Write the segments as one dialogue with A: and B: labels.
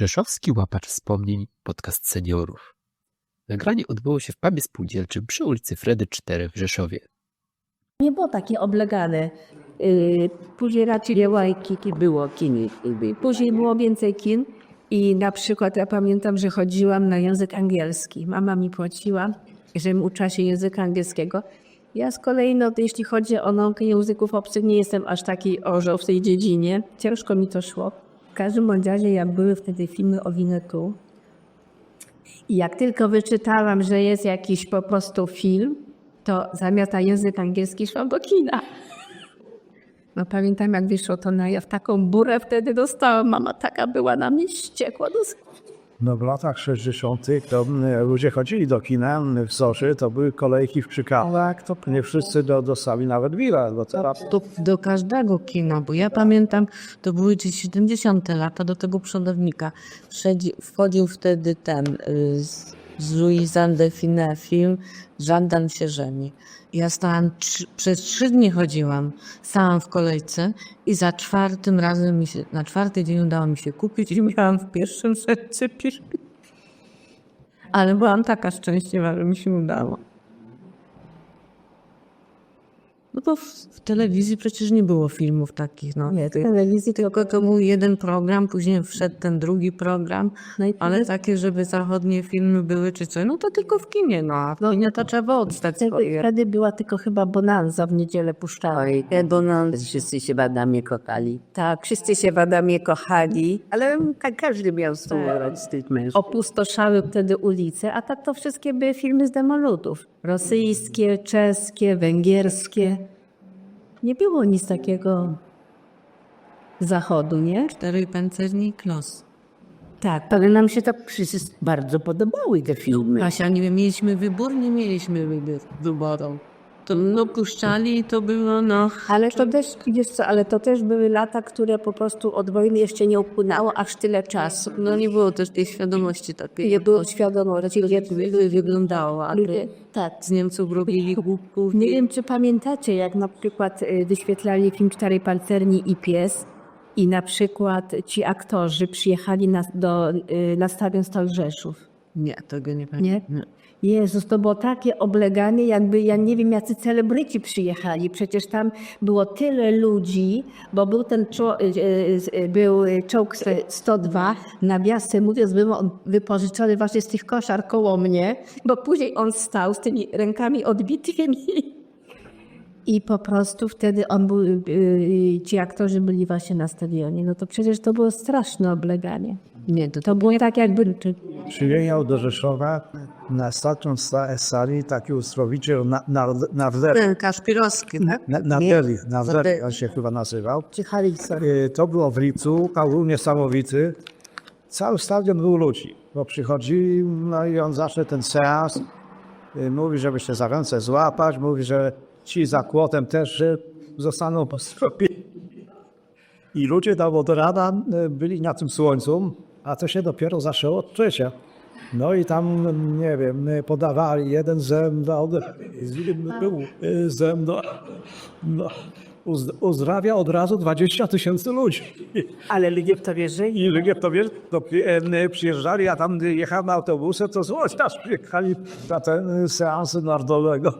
A: Rzeszowski łapacz wspomnień podcast seniorów. Nagranie odbyło się w pubie spółdzielczym przy ulicy Fredy 4 w Rzeszowie.
B: Nie było takie oblegane. Yy, Później raczej nie łajki, było kin. Później było więcej kin i na przykład ja pamiętam, że chodziłam na język angielski. Mama mi płaciła, żebym uczyła się języka angielskiego. Ja z kolei, no, jeśli chodzi o naukę języków obcych, nie jestem aż taki orzeł w tej dziedzinie. Ciężko mi to szło. W każdym bądź razie, były wtedy filmy o Winnetu, i jak tylko wyczytałam, że jest jakiś po prostu film, to zamiast na język angielski szłam do kina. No pamiętam, jak wyszło to na jaw, taką burę wtedy dostałam. Mama taka była na mnie ściekła.
C: No w latach 60. to mm, ludzie chodzili do kina mm, w Soszy, to były kolejki w Czykałach, to nie wszyscy do, dostali nawet bilet, bo teraz
D: do, do każdego kina, bo ja pamiętam, to były gdzieś 70 lata do tego przodownika. Wszedzi, wchodził wtedy ten y, z, z Define film Żandan się żeni. Ja stałam, przez trzy dni chodziłam, stałam w kolejce i za czwartym razem mi się, na czwarty dzień udało mi się kupić i miałam w pierwszym serce pisz. Ale byłam taka szczęśliwa, że mi się udało. No bo w, w telewizji przecież nie było filmów takich, no.
B: Nie, w telewizji
D: tylko to był jeden program, później wszedł ten drugi program,
B: No i
D: ale takie, żeby zachodnie filmy były czy coś, no to tylko w kinie, no a no nie to trzeba odstać
B: wtedy, była tylko chyba bonanza w niedzielę puszczała.
E: Oj, te bonanzy, wszyscy się w Adamie kochali.
B: Tak, wszyscy się w Adamie kochali.
E: Ale ka- każdy miał spróbować z tych mężczyzn.
B: Opustoszały wtedy ulice, a tak to wszystkie były filmy z demolutów. Rosyjskie, czeskie, węgierskie. Nie było nic takiego z zachodu, nie?
D: Cztery pancerni klos.
B: Tak.
E: Ale nam się tak wszyscy bardzo podobały te filmy.
D: Kasia, nie wiem, mieliśmy wybór, nie mieliśmy wybór, wyboru. To no puszczali i to było, no...
B: Ale to też, wiesz co, ale to też były lata, które po prostu od wojny jeszcze nie upłynęło aż tyle czasu.
D: No nie było też tej świadomości takiej.
B: Nie było świadomości.
D: Jak wyglądało, a
B: Ludzie, tak.
D: z Niemców robili głupków.
B: Nie wiem, czy pamiętacie, jak na przykład y, wyświetlali film Czterej Pancerni i Pies i na przykład ci aktorzy przyjechali na, do, y, na stadion Stal Rzeszów.
D: Nie, tego nie
B: Nie?
D: pamiętam.
B: Jezus, to było takie obleganie, jakby ja nie wiem, jacy celebryci przyjechali. Przecież tam było tyle ludzi, bo był ten czo- y, y, y, był czołg 102, nawiasem mówiąc, był on wypożyczony właśnie z tych koszar koło mnie, bo później on stał z tymi rękami odbitymi. I po prostu wtedy on był, ci aktorzy byli właśnie na stadionie. No to przecież to było straszne obleganie.
D: Nie, to,
B: To było tak jakby... Czy,
C: przyjechał do Rzeszowa na stacją sta- sali taki ustrowiciel na, na, Nardelli.
D: ten Kaszpirowski, tak?
C: Na, Nardelli, Nardelli on się chyba nazywał. Y, To było w lipcu, a był niesamowity. Cały stadion był ludzi, bo przychodzili, no i on zacznie ten seans. y, Mówi, żeby się za ręce złapać, mówi, że ci za kłotem też że zostaną pozdrowieni. I ludzie tam od rana y, byli na tym słońcu, a to się dopiero zaczęło od trzecia. No i tam, nie wiem, podawali jeden zem do był zem do... No, uz- uzdrawia od razu 20 tysięcy ludzi.
E: Ale ludzie w to wierzyli.
C: I ludzie to wiesz, to przyjeżdżali, a tam jechałem autobusem, to złość aż przyjechali na ten seans narodowego.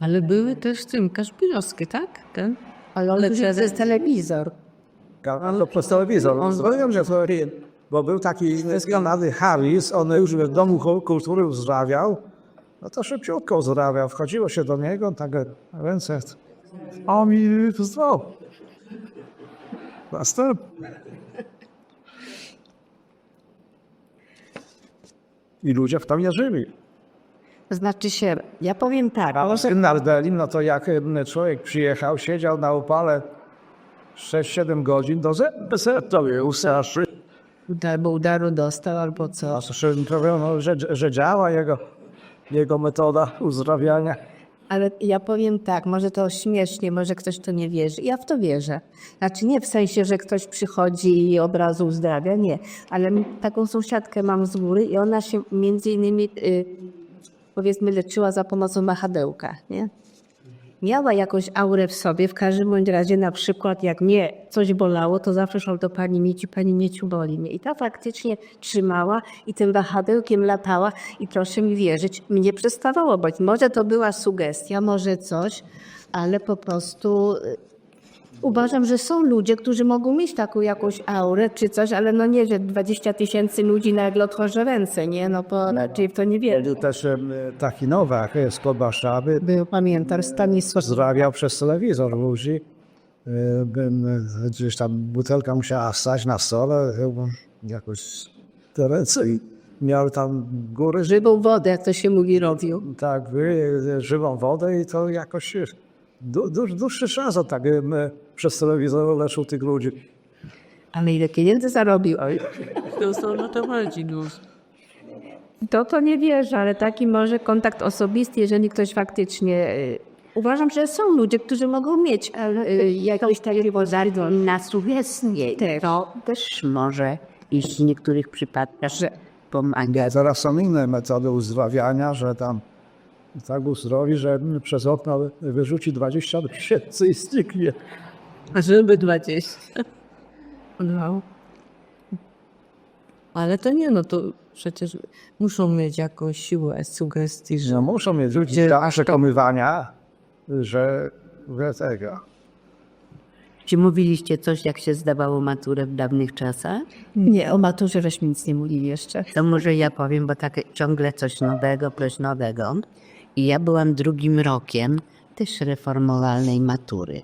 D: Ale były też w tym Kaszpirowskie, tak? Ten?
B: Ale on
D: przez
B: telewizor.
C: To przez telewizor. On zrobił, że to bo był taki znany Harris, on już w Domu Ku- Kultury uzdrawiał, no to szybciutko uzdrawiał. Wchodziło się do niego, tak ręce, on mi zdrow. Następny. I ludzie w to wierzyli.
B: Znaczy się, ja powiem tak,
C: A z Nardelli, no to jak człowiek przyjechał, siedział na upale 6-7 godzin, to zeptowie usaszy.
B: albo udaru dostał, albo co.
C: A to się powiem, no, że, że działa jego, jego metoda uzdrawiania.
B: Ale ja powiem tak, może to śmiesznie, może ktoś to nie wierzy. Ja w to wierzę. Znaczy nie w sensie, że ktoś przychodzi i od razu uzdrawia, nie. Ale taką sąsiadkę mam z góry i ona się między innymi, y, powiedzmy, leczyła za pomocą machadełka, nie? Miała jakąś aurę w sobie, w każdym bądź razie na przykład jak mnie coś bolało, to zawsze szłam do pani Mieci, pani Mieciu boli mnie. I ta faktycznie trzymała i tym wahadełkiem latała i proszę mi wierzyć, mnie przestawało bać. Może to była sugestia, może coś, ale po prostu y, uważam, że są ludzie, którzy mogą mieć taką jakąś aurę czy coś, ale no nie, że 20 tysięcy ludzi nagle otworzy ręce, nie? No bo raczej w to nie wierzę.
C: Był też taki Nowak e, spod Warszawy,
B: Był, pamiętam, Stanisław
C: pozdrawiał przez telewizor ludzi. E, bym, e, Gdzieś tam butelka musiała stać na stole, jakoś te ręce i miał tam góry,
B: żywą wodę, jak to się mówi, robił.
C: tak, żywą wodę i to jakoś e, dłu- dłu- dłuższy czas tak e, przez telewizor leczył tych ludzi.
B: Ale ile pieniędzy zarobił? Oj.
D: To są na temat duży.
B: To to nie wierzę, ale taki może kontakt osobisty, jeżeli ktoś faktycznie... y, Uważam, że są ludzie, którzy mogą mieć, ale y, jakąś takiego zardu
E: Na sugestie
B: Też.
E: to też może iść w niektórych przypadkach pomaga.
C: Teraz są inne metody uzdrawiania, że tam tak uzdrowi, że przez okno wyrzuci 20 tysięcy i zniknie.
D: Żeby 20. No. Ale to nie, no to przecież muszą mieć jakąś siłę sugestii, że
C: No muszą mieć rzucić tak przekonywania, że, że tego.
E: Czy mówiliście coś, jak się zdawało maturę w dawnych czasach?
B: Nie, o maturze żeśmy nic nie mówili jeszcze.
E: To może ja powiem, bo tak ciągle coś nowego, coś nowego. I ja byłam drugim rokiem też reformowalnej matury.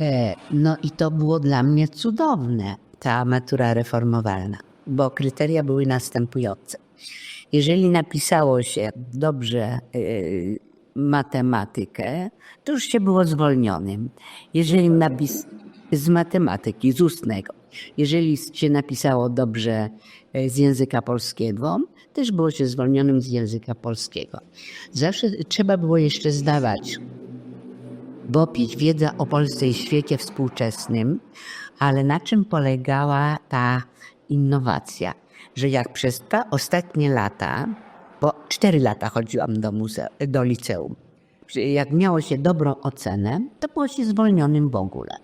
E: E, no i to było dla mnie cudowne, ta matura reformowalna, bo kryteria były następujące. Jeżeli napisało się dobrze e, matematykę, to już się było zwolnionym. Jeżeli napis z matematyki, z ustnego, jeżeli się napisało dobrze e, z języka polskiego, też było się zwolnionym z języka polskiego. Zawsze trzeba było jeszcze zdawać BOPIeć wiedza o Polsce i świecie współczesnym, ale na czym polegała ta innowacja? Że jak przez dwa ostatnie lata, bo cztery lata chodziłam do, muse- do liceum, jak miało się dobrą ocenę, to było się zwolnionym w ogóle,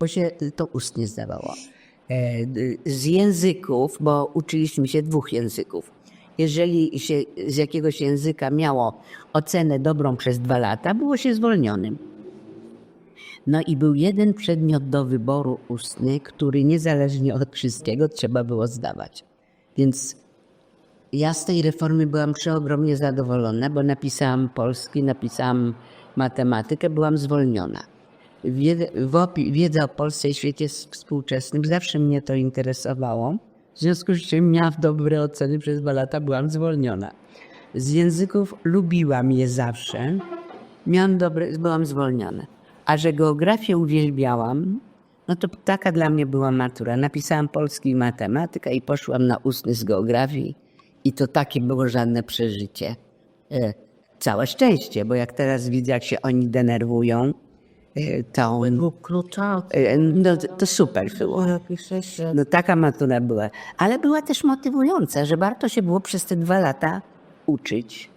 E: bo się to ustnie zdawało. E, Z języków, bo uczyliśmy się dwóch języków. Jeżeli się z jakiegoś języka miało ocenę dobrą przez dwa lata, było się zwolnionym. No i był jeden przedmiot do wyboru ustny, który niezależnie od wszystkiego trzeba było zdawać. Więc ja z tej reformy byłam przeogromnie zadowolona, bo napisałam polski, napisałam matematykę, byłam zwolniona. Wiedza, o Polsce i świecie współczesnym zawsze mnie to interesowało. W związku z czym miałam dobre oceny przez dwa lata, byłam zwolniona. Z języków lubiłam je zawsze. Miałam dobre, byłam zwolniona. A że geografię uwielbiałam, no to taka dla mnie była matura. Napisałam polski i matematyka i poszłam na ustny z geografii. I to takie było żadne przeżycie. E, całe szczęście, bo jak teraz widzę, jak się oni denerwują, e, to,
D: klucza
E: e, no, to- super było. No taka matura była. Ale była też motywująca, że warto się było przez te dwa lata uczyć.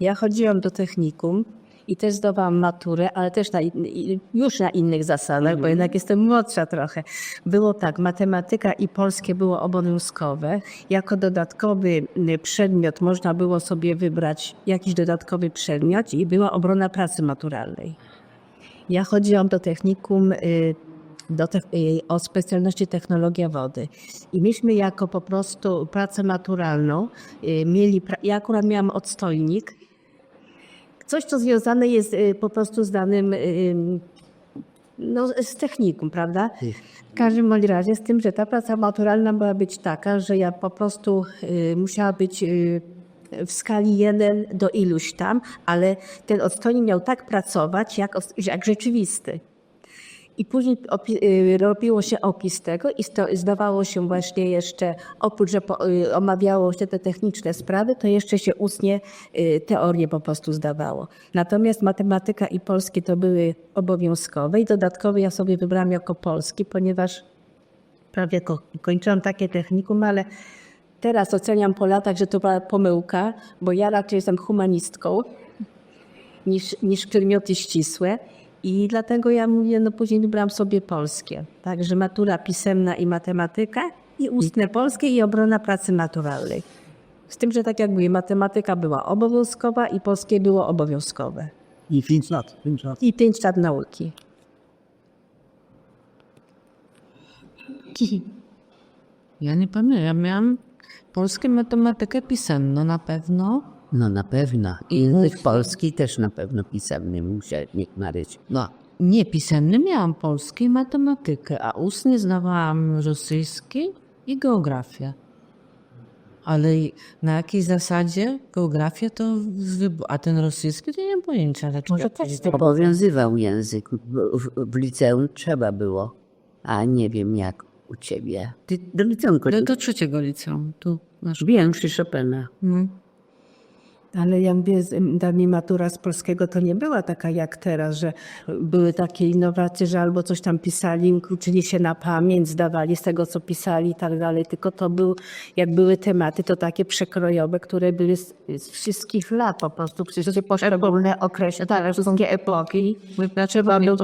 B: Ja chodziłam do technikum i też zdawałam maturę, ale też na, in- już na innych zasadach, bo jednak jestem młodsza trochę. Było tak, matematyka i polskie było obowiązkowe. Jako dodatkowy y, przedmiot można było sobie wybrać jakiś dodatkowy przedmiot i była obrona pracy maturalnej. Ja chodziłam do technikum y, do te, y, o specjalności technologia wody. I myśmy jako po prostu pracę maturalną y, mieli, ja akurat miałam odstojnik, coś co związane jest po prostu z danym, no z technikum, prawda? W każdym razie z tym, że ta praca maturalna była być taka, że ja po prostu musiała być w skali 1 do iluś tam, ale ten odstojnik miał tak pracować, jak, jak rzeczywisty. I później y, robiło się opis tego i zdawało się właśnie jeszcze, oprócz, że y, omawiało się te techniczne sprawy, to jeszcze się ustnie y, teorię po prostu zdawało. Natomiast matematyka i polskie to były obowiązkowe i dodatkowe ja sobie wybrałam jako polski, ponieważ prawie ko- kończyłam takie technikum, ale teraz oceniam po latach, że to była pomyłka, bo ja raczej jestem humanistką niż, niż przedmioty ścisłe. I dlatego ja mówię, no później wybrałam sobie polskie. Także matura pisemna i matematyka, i ustne polskie, i obrona pracy maturalnej. Z tym, że tak jak mówię, matematyka była obowiązkowa i polskie było obowiązkowe.
C: I pięć lat. Pięć lat.
B: I pięć lat nauki.
D: Ja nie pamiętam, ja miałam polskie matematykę pisemną na pewno.
E: No na pewno. I język polski też na pewno pisemny musiał mieć Maryś.
D: No, nie pisemny miałam polskie i matematykę, a ustnie znawałam rosyjski i geografię. Ale na jakiej zasadzie geografia to z wybo- a ten rosyjski to nie mam pojęcia. Dlaczego
E: Obowiązywał język. W, w, w liceum trzeba było. A nie wiem jak u ciebie. Ty do liceum
D: do,
E: chodziłeś?
D: do trzeciego liceum, tu masz.
E: Wiem przy Chopina.
D: Mm.
B: Ale ja mówię, dla mnie matura z polskiego to nie była taka jak teraz, że były takie innowacje, że albo coś tam pisali, uczyli się na pamięć, zdawali z tego, co pisali i tak dalej, tylko to był, jak były tematy, to takie przekrojowe, które były z, z wszystkich lat po prostu, przecież poszczególne okresy, tak, wszystkie epoki, trzeba było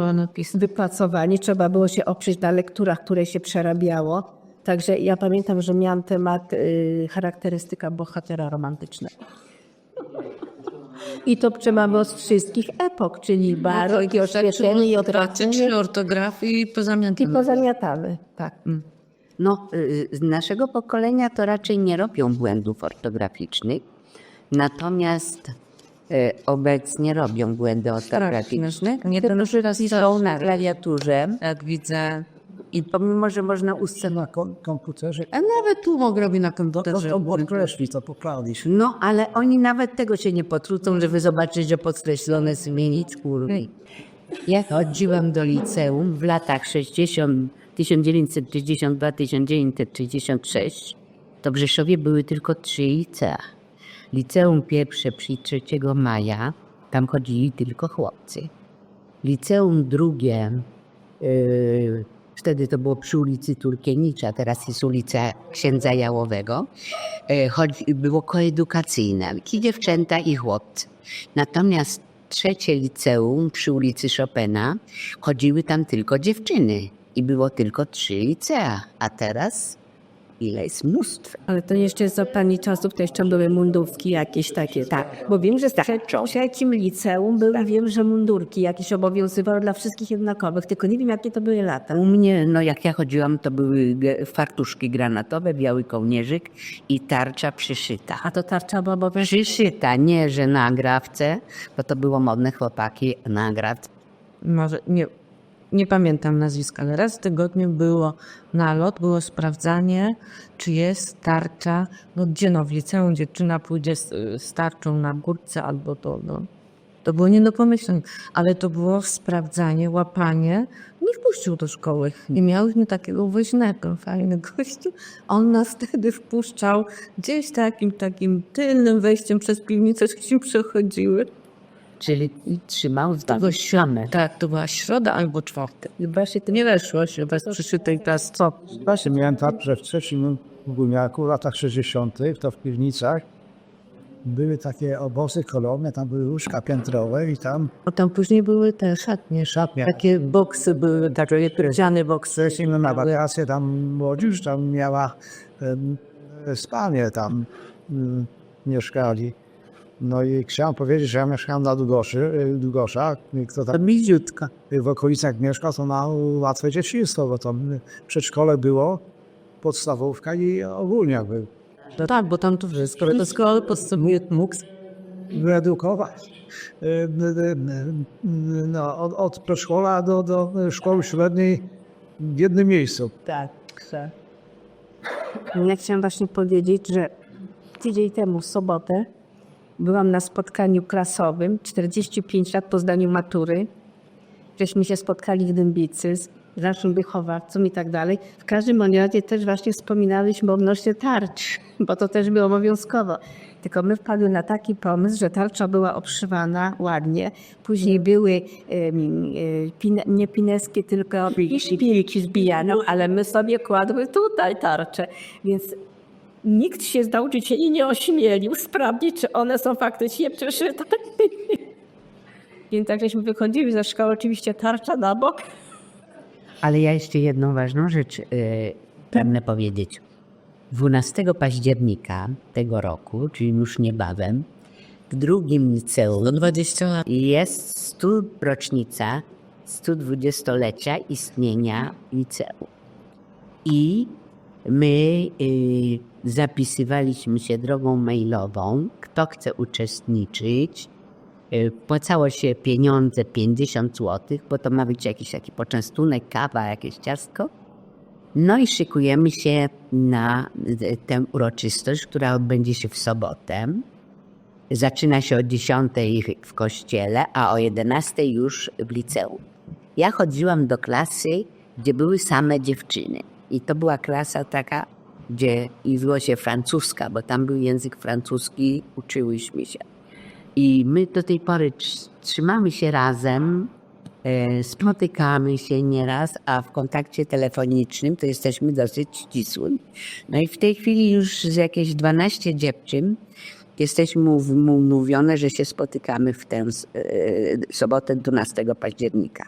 B: wypracowanie, trzeba było się oprzeć na lekturach, które się przerabiało. Także ja pamiętam, że miałam temat y, charakterystyka bohatera romantycznego. I to trzeba było z wszystkich epok, czyli barok i oświetlenie i odwracanie
D: Czyli ortografii i pozamiatane.
B: i pozamiatamy. Tak.
E: No, y, z naszego pokolenia to raczej nie robią błędów ortograficznych. Natomiast y, obecnie robią błędy ortograficzne.
D: Nie
E: Te
D: ten
E: duży raz są na klawiaturze.
D: jak widzę.
E: I pomimo, że można ustawić.
C: Na kom- komputerze
D: A nawet tu mogę robić na
C: to,
D: komputerze.
C: to podkreślić, to poprawić.
E: No, ale oni nawet tego się nie potrudzą, żeby zobaczyć, że podkreślone zmienić kurwy. Ja chodziłam do liceum w latach 60, 1962-1966. To w Rzeszowie były tylko trzy licea. Liceum pierwsze przy 3 maja, tam chodzili tylko chłopcy. Liceum drugie, yy, wtedy to było przy ulicy Turkienicza, teraz jest ulica Księdza Jałowego, yy, chodzi, było koedukacyjne, i dziewczęta i chłopcy. Natomiast trzecie liceum przy ulicy Chopina, chodziły tam tylko dziewczyny i było tylko trzy licea, a teraz ile jest mnóstwo.
B: Ale to jeszcze za pani czasów to jeszcze były mundurki jakieś takie, tak. Bo wiem, że w trze- trzecim liceum były, wiem, że mundurki jakieś obowiązywały dla wszystkich jednakowych, tylko nie wiem, jakie to były lata.
E: U mnie, no jak ja chodziłam, to były fartuszki granatowe, biały kołnierzyk i tarcza przyszyta.
B: A to tarcza była obowiązkowa.
E: Przyszyta, nie, że na agrawce, bo to było modne chłopaki na agrawce.
D: Może nie, nie pamiętam nazwiska, ale raz w tygodniu było nalot, było sprawdzanie, czy jest tarcza, no gdzie no w liceum dziewczyna pójdzie z, z tarczą na górce albo to, no. To było nie do pomyślenia, ale to było sprawdzanie, łapanie. Nie wpuścił do szkoły. I miałyśmy takiego woźnego, fajnego gościu. On nas wtedy wpuszczał gdzieś takim, takim tylnym wejściem przez piwnicę, żeśmy przechodziły.
E: Czyli trzymał z tego ślamę.
D: Tak, to była środa albo czwartek. I Właśnie to nie weszło się bez przyszytej teraz co?
C: Właśnie miałem tak, że w trzecim gumiaku w latach 60. to w piwnicach były takie obozy kolumny, tam były łóżka piętrowe i tam
D: Bo tam później były te szatnie.
C: Szatnie.
D: Takie boksy były, takie drewniane boksy.
C: wcześniej na wakacje tam młodzież tam miała em, spanie tam mm, mieszkali. No i chciałem powiedzieć, że ja mieszkałem na Długoszy, y, Długoszach. I Kto tam
D: Bliziutka.
C: w okolicach mieszkał, to ma łatwe dzieciństwo, bo tam y, przedszkole było, podstawówka i ogólniak był.
D: No tak, bo tam to wszystko. To szkoły podstawowe mógł.
C: wyedukować. Y, y, y, y, No, od, od przedszkola do, do szkoły średniej w jednym miejscu.
B: Tak, tak. Ja chciałam właśnie powiedzieć, że tydzień temu, w sobotę, byłam na spotkaniu klasowym, 45 lat po zdaniu matury. Żeśmy się spotkali w Dębicy z naszym wychowawcą i tak dalej. W każdym razie też właśnie wspominaliśmy odnośnie tarcz, bo to też było obowiązkowo. Tylko my wpadły na taki pomysł, że tarcza była obszywana ładnie. Później były pine, nie pineski, tylko szpilki zbijane, ale my sobie kładły tutaj tarcze. Więc nikt się z nauczycieli nie ośmielił sprawdzić, czy one są faktycznie przyszyte. Więc jak żeśmy wychodzili ze szkoły, oczywiście tarcza na bok.
E: Ale ja jeszcze jedną ważną rzecz yy, pragnę powiedzieć. 12 października tego roku, czyli już niebawem, w drugim liceum
D: No 20 lat.
E: jest 100 rocznica 120-lecia istnienia liceum. I my y, zapisywaliśmy się drogą mailową, kto chce uczestniczyć. Y, Płacało się pieniądze 50 zł, bo to ma być jakiś taki poczęstunek, kawa, jakieś ciastko. No i szykujemy się na y, tę uroczystość, która odbędzie się w sobotę. Zaczyna się o 10 w kościele, a o 11 już w liceum. Ja chodziłam do klasy, gdzie były same dziewczyny. I to była klasa taka, gdzie mówiło się francuska, bo tam był język francuski, uczyłyśmy się. I my do tej pory trz- trzymamy się razem, e, spotykamy się nieraz, a w kontakcie telefonicznym to jesteśmy dosyć ścisłym. No i w tej chwili już z jakieś 12 dziewczyn jesteśmy mów- mu- mówione, że się spotykamy w tę e, sobotę 12 października.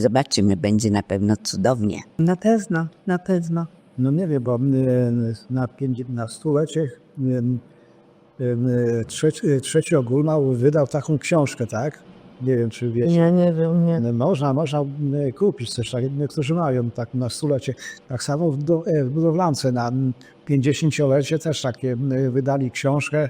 E: Zobaczymy, będzie na pewno cudownie.
D: Na pewno, na pewno.
C: No nie wiem, bo y, na, pięć- na stulecie y, y, trzeci, trzeci ogólnał wydał taką książkę, tak? Nie wiem, czy wiecie.
D: Ja nie wiem, nie.
C: Można, można kupić też, tak, niektórzy mają tak na stulecie. Tak samo w, do, e, w budowlance na 50-lecie też takie wydali książkę.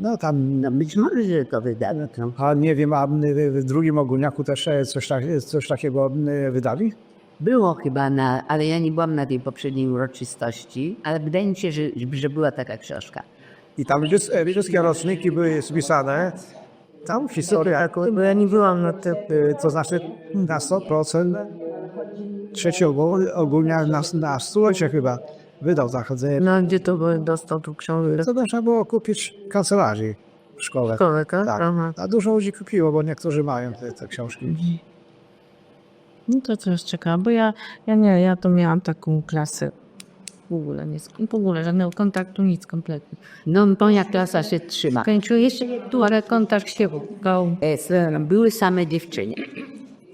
C: No tam,
E: No być może, że to wydano. To.
C: a nie wiem, a y, w drugim ogólniaku też e, coś, tak, coś takiego y, wydali?
E: Było chyba na, ale ja nie byłam na tej poprzedniej uroczystości, ale wydaje mi się, że, że była taka książka.
C: I tam e, wszystkie roczniki były spisane. Tam historia jako,
D: Bo ja nie byłam na tym.
C: y, to znaczy na 100% trzeci ogól, ogólnie na, na stulecie chyba wydał zachodzenie.
D: No gdzie to by dostał tu książkę?
C: To trzeba było kupić w kancelarii w szkole.
D: Szkole, tak?
C: Tak.
D: Aha.
C: A dużo ludzi kupiło, bo niektórzy mają te, te książki.
D: No to coś czeka, bo ja, ja nie, ja to miałam taką klasę. W ogóle nie, w ogóle żadnego kontaktu, nic kompletnie.
E: No moja klasa się trzyma.
B: Kończył jeszcze tu, ale kontakt się ukał.
E: E, Były same dziewczyny.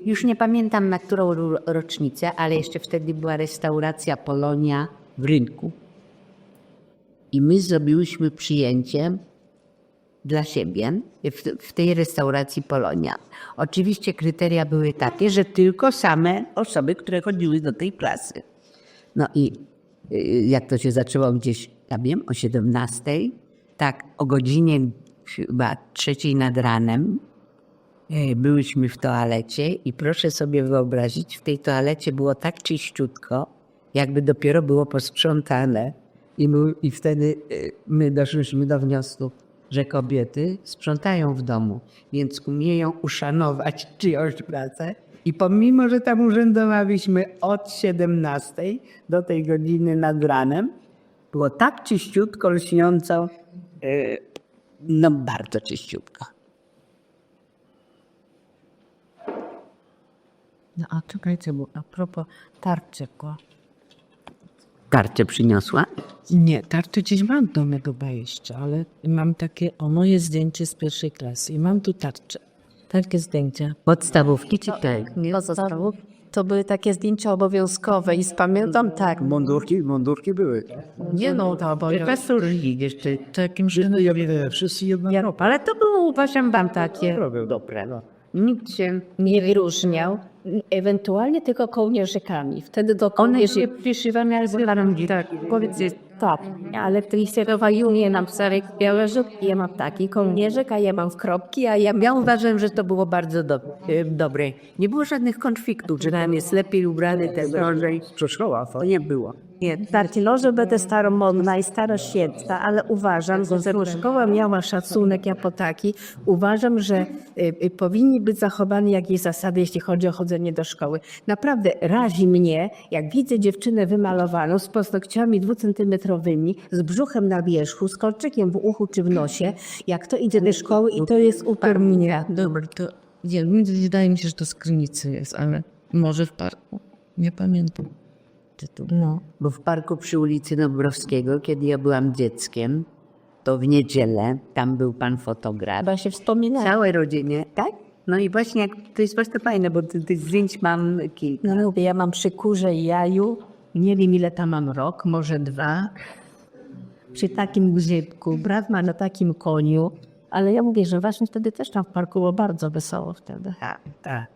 E: Już nie pamiętam na którą ro- rocznicę, ale jeszcze wtedy była restauracja Polonia w rynku. I my zrobiłyśmy przyjęcie dla siebie w, w tej restauracji Polonia. Oczywiście kryteria były takie, że tylko same osoby, które chodziły do tej klasy. No i y, jak to się zaczęło gdzieś, ja wiem, o 17, tak o godzinie chyba trzeciej nad ranem e, byłyśmy w toalecie i proszę sobie wyobrazić, w tej toalecie było tak czyściutko, jakby dopiero było posprzątane. I, my, i wtedy e, my doszłyśmy do wniosku, że kobiety sprzątają w domu, więc umieją uszanować czyjąś pracę. I pomimo, że tam urzędowałyśmy od 17 do tej godziny nad ranem, było tak czyściutko, lśniąco, e, no bardzo czyściutko.
D: No a czekajcie, bo a propos tarczy,
E: Karcie przyniosła?
D: Nie, tarczy gdzieś mam do mego jeszcze, ale mam takie, o moje zdjęcie z pierwszej klasy i mam tu tarczę. Takie zdjęcia.
E: Podstawówki czy te?
B: Pozostałów. To były takie zdjęcia obowiązkowe i pamiętam tak.
C: Mundurki, mundurki były.
D: Nie no, to bo ja
E: Profesor jeszcze
D: takim, że
C: Wszyscy jedna
B: Ja, ale to było, uważam, wam takie.
E: dobre. No. Nikt się
B: Nie wyróżniał. Ewentualnie tylko kołnierzykami. Wtedy do kołnierzy przyszywane jak z Tak, powiedz, tak. Ale tristerowa Junie nam Sarek białe żółtki. Ja mam taki kołnierzyk, a ja mam w kropki, a ja
E: Ja uważam, że to było bardzo do, e, dobre. Nie było żadnych konfliktów, że nam jest lepiej ubrany, ten drożej.
C: Przedszkola, to
E: nie było.
B: Nie, tarci może będę staromodna i staroświecka, ale uważam, że szkoła miała szacunek jako taki, uważam, że y, y, powinni być zachowane jakieś zasady, jeśli chodzi o chodzenie do szkoły. Naprawdę razi mnie, jak widzę dziewczynę wymalowaną z paznokciami dwucentymetrowymi, z brzuchem na wierzchu, z kolczykiem w uchu czy w nosie, jak to idzie do szkoły i to jest upewnienia.
D: Dobra, to nie, mi wydaje mi się, że to z Krynicy jest, ale może w parku. Nie pamiętam. No.
E: Bo w parku przy ulicy Dąbrowskiego, kiedy ja byłam dzieckiem, to w niedzielę tam był pan fotograf.
B: Chyba się wspomina.
E: Całej rodzinie, tak? No i właśnie, jak, to jest właśnie fajne, bo ty- tych zdjęć mam kilka.
B: No mówię, ja mam przy kurze i jaju, nie wiem ile tam mam rok, może dwa. Przy takim grzybku, brat ma na takim koniu, ale ja mówię, że właśnie wtedy też tam w parku było bardzo wesoło wtedy.
E: Tak, tak.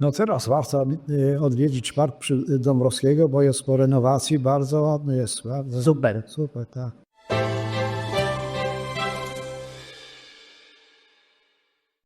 C: No teraz warto y, odwiedzić park przy Dąbrowskiego, bo jest po renowacji bardzo ładny jest. Bardzo,
E: Super.
C: Super, tak.